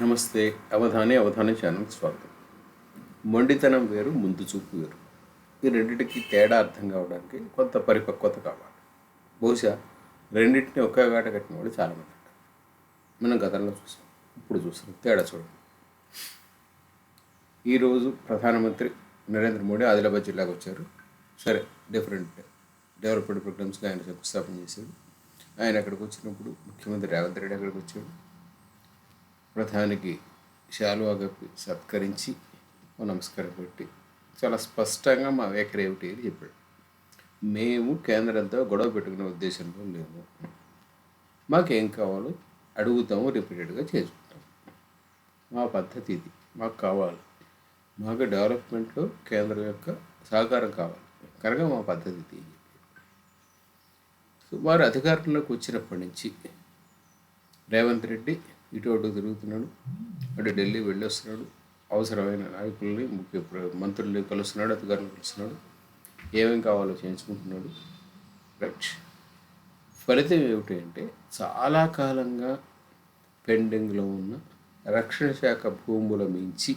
నమస్తే. అవధాని అవధాని ఛానల్కి స్వాగతం. మొండితనం వేరు ముందు చూపు వేరు. ఈ రెండింటికి తేడా అర్థం కావడానికి కొంత పరిపక్వత కావాలి. బహుశా రెండింటిని ఒకే గాట కట్టిన వాళ్ళు చాలామంది ఉంటారు. మనం గతంలో చూసాం. ఇప్పుడు చూస్తాం తేడా చూడండి. ఈరోజు ప్రధానమంత్రి నరేంద్ర మోడీ ఆదిలాబాద్ జిల్లాకు వచ్చారు. సరే డిఫరెంట్ డెవలప్మెంట్ ప్రోగ్రామ్స్కి ఆయన శంకుస్థాపన చేశారు. ఆయన అక్కడికి వచ్చినప్పుడు ముఖ్యమంత్రి రేవంత్ రెడ్డి అక్కడికి వచ్చాడు. ప్రధానికి శాలువా కప్పి సత్కరించి ఓ నమస్కారం పెట్టి చాలా స్పష్టంగా మా వైఖరి ఏమిటి అని చెప్పాడు. మేము కేంద్రంతో గొడవ పెట్టుకునే ఉద్దేశంలో లేము మాకేం కావాలో? అడుగుతాము రిపీటెడ్గా చేసుకుంటాం మా పద్ధతి ఇది. మాకు కావాలి. మాకు డెవలప్మెంట్లో కేంద్రం యొక్క సహకారం కావాలి. కనుక మా పద్ధతి ఇది. వారు అధికారంలోకి వచ్చినప్పటి నుంచి రేవంత్ రెడ్డి ఇటు అటు తిరుగుతున్నాడు అటు ఢిల్లీ వెళ్ళి వస్తున్నాడు అవసరమైన నాయకుల్ని ముఖ్య మంత్రుల్ని కలుస్తున్నాడు అధికారులు కలుస్తున్నాడు. ఏమేం కావాలో చేయించుకుంటున్నాడు. రైట్ ఫలితం ఏమిటి అంటే చాలా కాలంగా పెండింగ్లో ఉన్న రక్షణ శాఖ భూముల మించి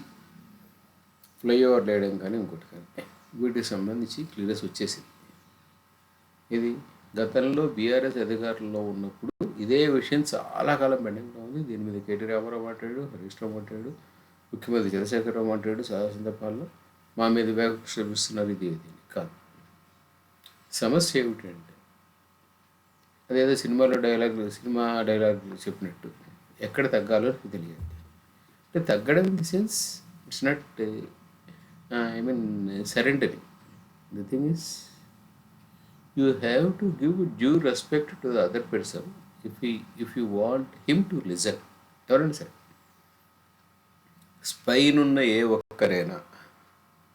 ఫ్లైఓవర్ వేయడం కానీ ఇంకోటి కానీ వీటికి సంబంధించి క్లియరెన్స్ వచ్చేసింది. ఇది గతంలో బీఆర్ఎస్ అధికారంలో ఉన్నప్పుడు ఇదే విషయం చాలా కాలం పెండింగ్లో ఉంది దీని మీద కేటీ రామారావు మాట్లాడాడు హరీష్ రావు మాట్లాడాడు ముఖ్యమంత్రి చంద్రశేఖరరావు మాట్లాడాడు చాలా సందర్భాల్లో. మా మీద వివక్ష చూపిస్తున్నారు ఇది ఇది కాదు. సమస్య ఏమిటంటే అదేదో సినిమాలో డైలాగ్ సినిమా డైలాగ్ చెప్పినట్టు ఎక్కడ తగ్గాలో నాకు తెలియదు. అంటే తగ్గడం in the sense it's not I mean surrendering the thing is you have to give due respect to the other person if you if you want him to listen ఎవరండి సరే? Spine ఉన్న ఏ ఒక్కరైనా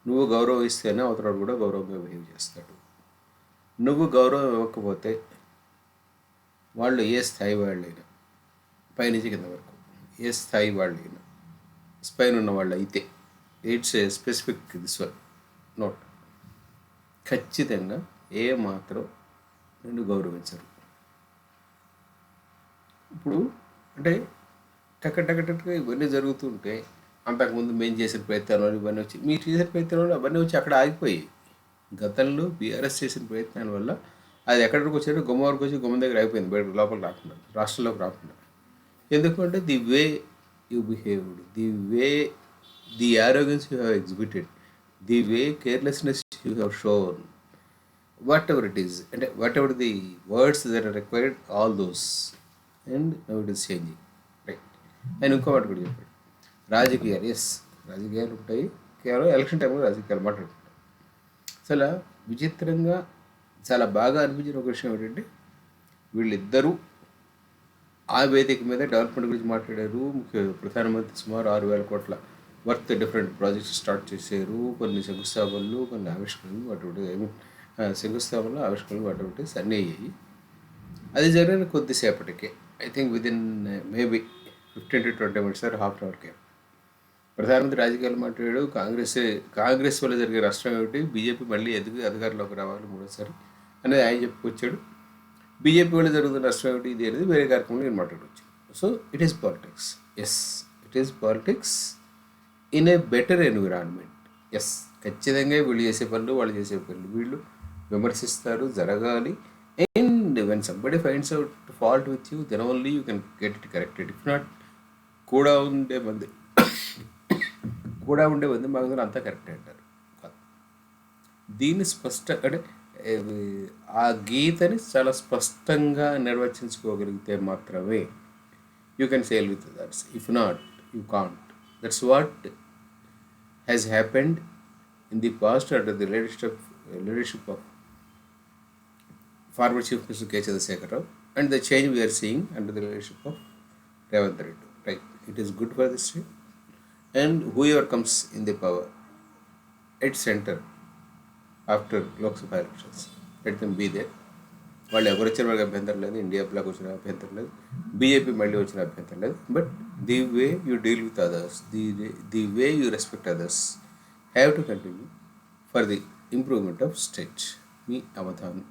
నువ్వు గౌరవిస్తేనే అవతరాడు కూడా గౌరవంగా బిహేవ్ చేస్తాడు. నువ్వు గౌరవం ఇవ్వకపోతే వాళ్ళు ఏ స్థాయి వాళ్ళైనా పైనుంచి కింద వరకు ఏ స్థాయి వాళ్ళైనా స్పైన్ ఉన్న వాళ్ళు అయితే it's a specific this one note ఖచ్చితంగా ఏ మాత్రం నిన్ను గౌరవించరు. ఇప్పుడు అంటే టక టక టక ఇవన్నీ జరుగుతుంటే అంతకుముందు మేము చేసిన ప్రయత్నాలు ఇవన్నీ వచ్చి మీరు చేసిన ప్రయత్నాలు అవన్నీ వచ్చి అక్కడ ఆగిపోయి గతంలో బీఆర్ఎస్ చేసిన ప్రయత్నాల వల్ల అది ఎక్కడికి వచ్చాడో గుమ్మ వరకు వచ్చి గుమ్మ దగ్గర అయిపోయింది బయట లోపల రాకుండా రాష్ట్రంలోకి రాకుండా. ఎందుకంటే the way you behaved the way the arrogance you have exhibited the way carelessness you have shown. Whatever it is అంటే whatever the words that are required all those and now it is changing. Right ఆయన ఇంకో మాట కూడా చెప్పాడు. రాజకీయాలు yes రాజకీయాలు ఉంటాయి. కేవలం ఎలక్షన్ టైంలో రాజకీయాలు మాట్లాడుకుంటాం. అసలు విచిత్రంగా చాలా బాగా అనిపించిన ఒక విషయం ఏంటంటే వీళ్ళిద్దరూ ఆ వేదిక మీద డెవలప్మెంట్ గురించి మాట్లాడారు. ముఖ్య ప్రధానమంత్రి సుమారు ఆరు వేల కోట్ల వర్త్ డిఫరెంట్ ప్రాజెక్ట్స్ స్టార్ట్ చేశారు. కొన్ని శంకుస్థాపనలు కొన్ని ఆవిష్కరణలు అటువంటి ఐ మీన్ శంకుస్థాపనలు ఆవిష్కరణలు అటువంటి అన్నీ అయ్యాయి. అది జరిగిన కొద్దిసేపటికే. I think within maybe fifteen to twenty minutes or half an hour ప్రధానమంత్రి రాజకీయాలు మాట్లాడాడు కాంగ్రెస్ కాంగ్రెస్ వల్ల జరిగే రాష్ట్రం ఏమిటి? బీజేపీ మళ్ళీ ఎదుగు అధికారంలోకి రావాలి మూడోసారి? అనేది ఆయన చెప్పుకొచ్చాడు. బీజేపీ వల్ల జరుగుతున్న నష్టం ఏమిటి? ఇది అనేది వేరే కార్యక్రమంలో నేను మాట్లాడవచ్చు so it is politics yes it is politics in a better environment yes ఖచ్చితంగా వీళ్ళు చేసే పనులు వాళ్ళు చేసే పనులు వీళ్ళు విమర్శిస్తారు జరగాలి. And when somebody finds out fault with you then only you can get it corrected if not కూడా ఉండే మంది కూడా ఉండే మంది మాకు అంతా కరెక్ట్ అంటారు. దీన్ని స్పష్ట అంటే ఆ గీతని చాలా స్పష్టంగా నిర్వచించుకోగలిగితే మాత్రమే you can sail with that's if not you can't that's what has happened in the past under the leadership leadership of former chief minister K Chandrasekhar Rao and the change we are seeing under the leadership of Revanth Reddy right it is good for the state and whoever comes in the power at centre after Lok Sabha elections at them be they వాళ్ళు ఎవరు వచ్చిన వాళ్ళకి అభ్యంతరం లేదు. India black వచ్చిన అభ్యంతరం లేదు. BJP మళ్ళీ వచ్చిన అభ్యంతరం లేదు. But the way you deal with others the the way you respect others have to continue for the improvement of state me Avadhanam.